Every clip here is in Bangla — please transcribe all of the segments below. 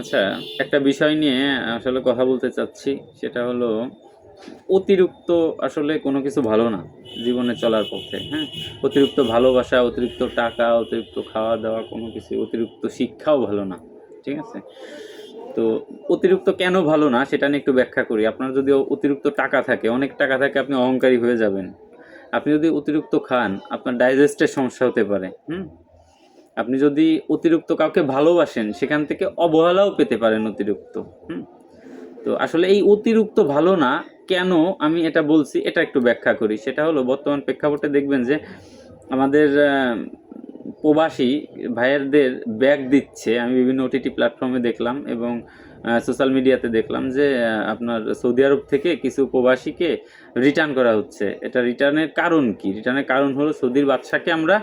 আচ্ছা একটা বিষয় নিয়ে আসলে কথা বলতে চাচ্ছি, সেটা হলো অতিরিক্ত আসলে কোনো কিছু ভালো না জীবনে চলার পথে হ্যাঁ? অতিরিক্ত ভালোবাসা, অতিরিক্ত টাকা, অতিরিক্ত খাওয়া দাওয়া কোনো কিছু, অতিরিক্ত শিক্ষাও ভালো না, ঠিক আছে? তো অতিরিক্ত কেন ভালো না সেটা নিয়ে একটু ব্যাখ্যা করি। আপনার যদি অতিরিক্ত টাকা থাকে, অনেক টাকা থাকে আপনি অহংকারী হয়ে যাবেন। আপনি যদি অতিরিক্ত খান, আপনার ডাইজেস্টের সমস্যা হতে পারে, হুম? আপনি যদি অতিরিক্ত কাউকে ভালোবাসেন, সেখান থেকে অবহেলাও পেতে পারেন অতিরিক্ত, হুম? তো আসলে এই অতিরিক্ত ভালো না, কেন আমি এটা বলছি, এটা একটু ব্যাখ্যা করি। সেটা হলো, বর্তমান প্রেক্ষাপটে দেখবেন যে আমাদের প্রবাসী ভাইয়েরদের ব্যাগ দিচ্ছে। আমি বিভিন্ন ওটিটি প্ল্যাটফর্মে দেখলাম এবং সোশ্যাল মিডিয়াতে দেখলাম যে আপনার সৌদি আরব থেকে কিছু প্রবাসীকে রিটার্ন করা হচ্ছে। এটা রিটার্নের কারণ কি? রিটার্নের কারণ হলো সৌদির বাদশাকে আমরা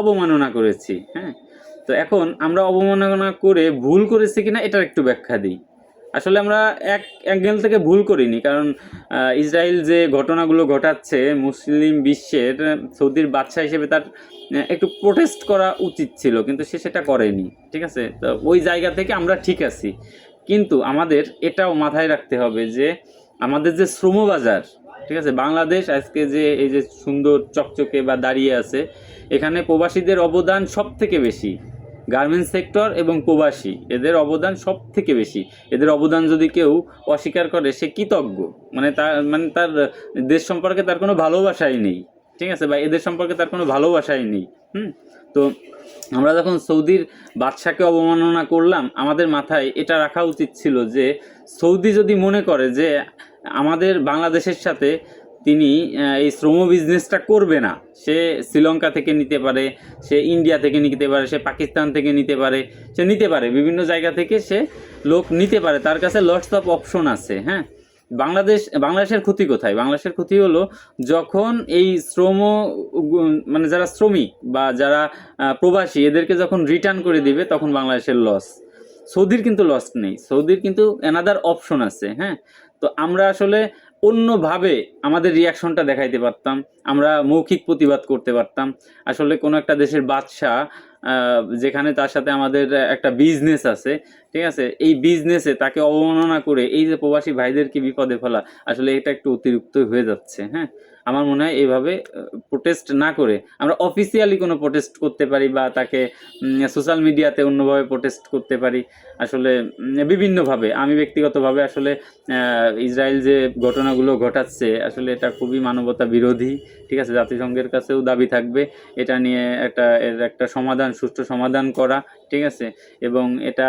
অবমাননা করেছি হ্যাঁ? তো এখন আমরা অবমাননা করে ভুল করেছি কিনা এটার একটু ব্যাখ্যা দিই। আসলে আমরা এক অ্যাঙ্গেল থেকে ভুল করিনি, কারণ ইসরায়েল যে ঘটনাগুলো ঘটাচ্ছে মুসলিম বিশ্বের, সৌদির বাদশা হিসেবে তার একটু প্রোটেস্ট করা উচিত ছিল, কিন্তু সে সেটা করেনি, ঠিক আছে? তো ওই জায়গা থেকে আমরা ঠিক আছি। কিন্তু আমাদের এটাও মাথায় রাখতে হবে যে, আমাদের যে শ্রমবাজার ঠিক আছে? বাংলাদেশ আজকে যে এই যে সুন্দর চকচকে বা দাঁড়িয়ে আছে, এখানে প্রবাসীদের অবদান সব থেকে বেশি। গার্মেন্টস সেক্টর এবং প্রবাসী, এদের অবদান সব থেকে বেশি। এদের অবদান যদি কেউ অস্বীকার করে, সে কৃতজ্ঞ। মানে তার মানে তার দেশ সম্পর্কে তার কোনো ভালোবাসাই নেই। ঠিক আছে, বা এদের সম্পর্কে তার কোনো ভালোবাসাই নেই, হুম? তো আমরা যখন সৌদির বাদশাকে অবমাননা করলাম, আমাদের মাথায় এটা রাখা উচিত ছিল যে, সৌদি যদি মনে করে যে আমাদের বাংলাদেশের সাথে তিনি এই শ্রম বিজনেসটা করবে না, সে শ্রীলঙ্কা থেকে নিতে পারে, সে ইন্ডিয়া থেকে নিতে পারে, সে পাকিস্তান থেকে নিতে পারে, সে নিতে পারে, বিভিন্ন জায়গা থেকে সে লোক নিতে পারে, তার কাছে লটস অফ অপশন আছে হ্যাঁ? বাংলাদেশ বাংলাদেশের ক্ষতি কোথায়? বাংলাদেশের ক্ষতি হলো যখন এই শ্রম মানে যারা শ্রমিক বা যারা প্রবাসী এদেরকে যখন রিটার্ন করে দিবে তখন বাংলাদেশের লস সৌদির কিন্তু লস নেই। সৌদির কিন্তু অ্যানাদার অপশন আছে হ্যাঁ? তো আমরা আসলে অন্যভাবে আমাদের রিয়াকশনটা দেখাইতে পারতাম। আমরা মৌখিক প্রতিবাদ করতে পারতাম। আসলে কোনো একটা দেশের বাদশা আহ, যেখানে তার সাথে আমাদের একটা বিজনেস আছে, ঠিক আছে? এই বিজনেসে তাকে অবমাননা করে এই যে প্রবাসী ভাইদেরকে বিপদে ফেলা, আসলে এটা একটু অতিরিক্ত হয়ে যাচ্ছে হ্যাঁ? আমার মনে হয় এভাবে প্রোটেস্ট না করে আমরা অফিসিয়ালি কোনো প্রোটেস্ট করতে পারি বা তাকে সোশ্যাল মিডিয়াতে অন্যভাবে প্রোটেস্ট করতে পারি। আসলে বিভিন্নভাবে। আমি ব্যক্তিগতভাবে আসলে ইসরায়েল যে ঘটনাগুলো ঘটাচ্ছে, আসলে এটা খুবই মানবতা বিরোধী, ঠিক আছে? জাতিসংঘের কাছেও দাবি থাকবে। এটা নিয়ে একটা, এর একটা সমাধান, সুষ্ঠু সমাধান করা, ঠিক আছে? এবং এটা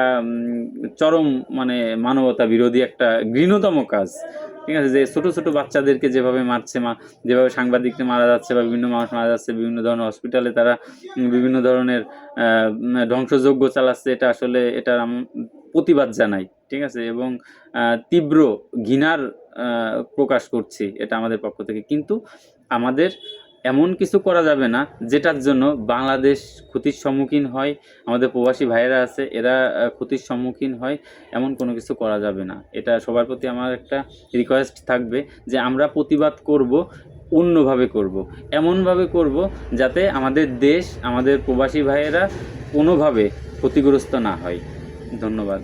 চরম মানে মানবতা বিরোধী একটা ঘৃণতম কাজ। ঠিক আছে? যে ছোটো ছোটো বাচ্চাদেরকে যেভাবে মারছে মা, যেভাবে সাংবাদিককে মারা যাচ্ছে বা বিভিন্ন মানুষ মারা যাচ্ছে, বিভিন্ন ধরনের হসপিটালে তারা বিভিন্ন ধরনের ধ্বংসযজ্ঞ চালাচ্ছে, এটা আসলে এটার প্রতিবাদ জানাই, ঠিক আছে? এবং তীব্র ঘৃণার প্রকাশ করছি এটা আমাদের পক্ষ থেকে। কিন্তু আমাদের এমন কিছু করা যাবে না যেটার জন্য বাংলাদেশ ক্ষতির সম্মুখীন হয়, আমাদের প্রবাসী ভাইয়েরা আছে, এরা ক্ষতির সম্মুখীন হয়, এমন কোনো কিছু করা যাবে না। এটা সবার প্রতি আমার একটা রিকোয়েস্ট থাকবে যে আমরা প্রতিবাদ করব, অন্যভাবে করব। এমনভাবে করব যাতে আমাদের দেশ, আমাদের প্রবাসী ভাইয়েরা কোনোভাবে ক্ষতিগ্রস্ত না হয়। ধন্যবাদ।